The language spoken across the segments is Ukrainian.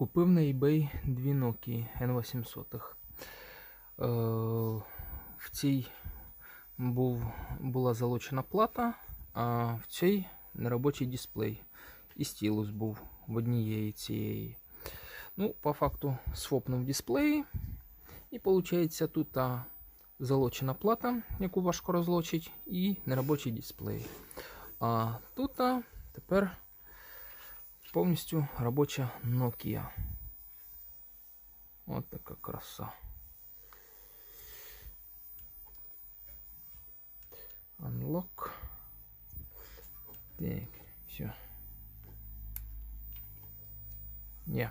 Купив на eBay дві Nokia N800. Е, в цій був, була залучена плата, а в цій неробочий дисплей. І стілус був в однієї цієї. Ну, по факту сфопнув дисплеї. І виходить тут а, залочена плата, яку важко розлочить, і неробочий дисплей. А тут тепер повністю робоча Nokia. От така краса. Unlock. Так, все. Ні.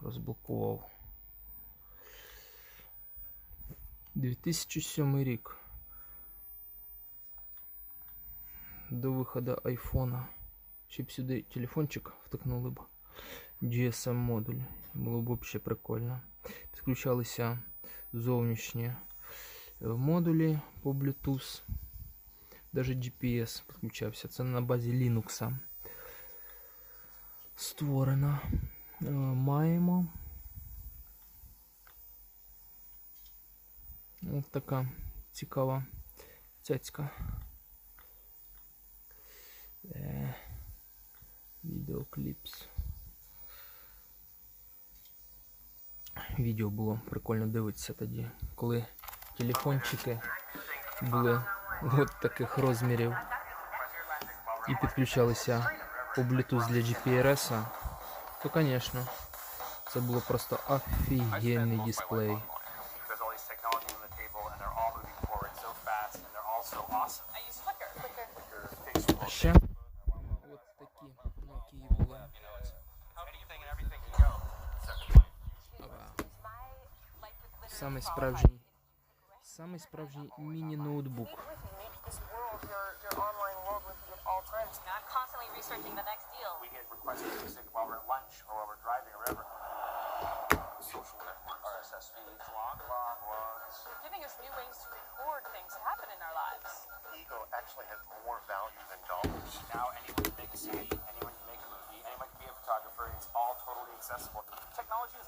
Розблокував. 2007 рік. До виходу айфона. Ще б сюди телефончик втикнули б. GSM модуль. Було б взагалі прикольно. Підключалися зовнішні е, модулі по Bluetooth. Даже GPS підключався. Це на базі Linux. Створено. Е, Маємо. Ось така цікава цяцька. Відеокліпс. Відео було прикольно дивитися тоді, коли телефончики були от таких розмірів і підключалися по Bluetooth для GPRS, то, звісно, це було просто офігенний дисплей. RSS feeds, log log logs. Giving us new ways to record things that happen in our lives. Ego actually has more value than dollars. Now anyone can make a CD, anyone can make a movie, anyone can be a photographer. It's all totally accessible. Technology is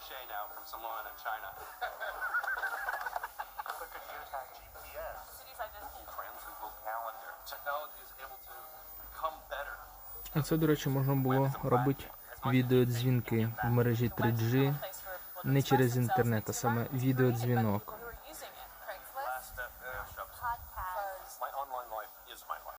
crochet now from someone in China. Look at geotag GPS. Cities I visit. Google Google Calendar. Technology is able to become better. А це, до речі, можна було робити відеодзвінки в мережі 3G Place for people to не через інтернет, а саме відеодзвінок.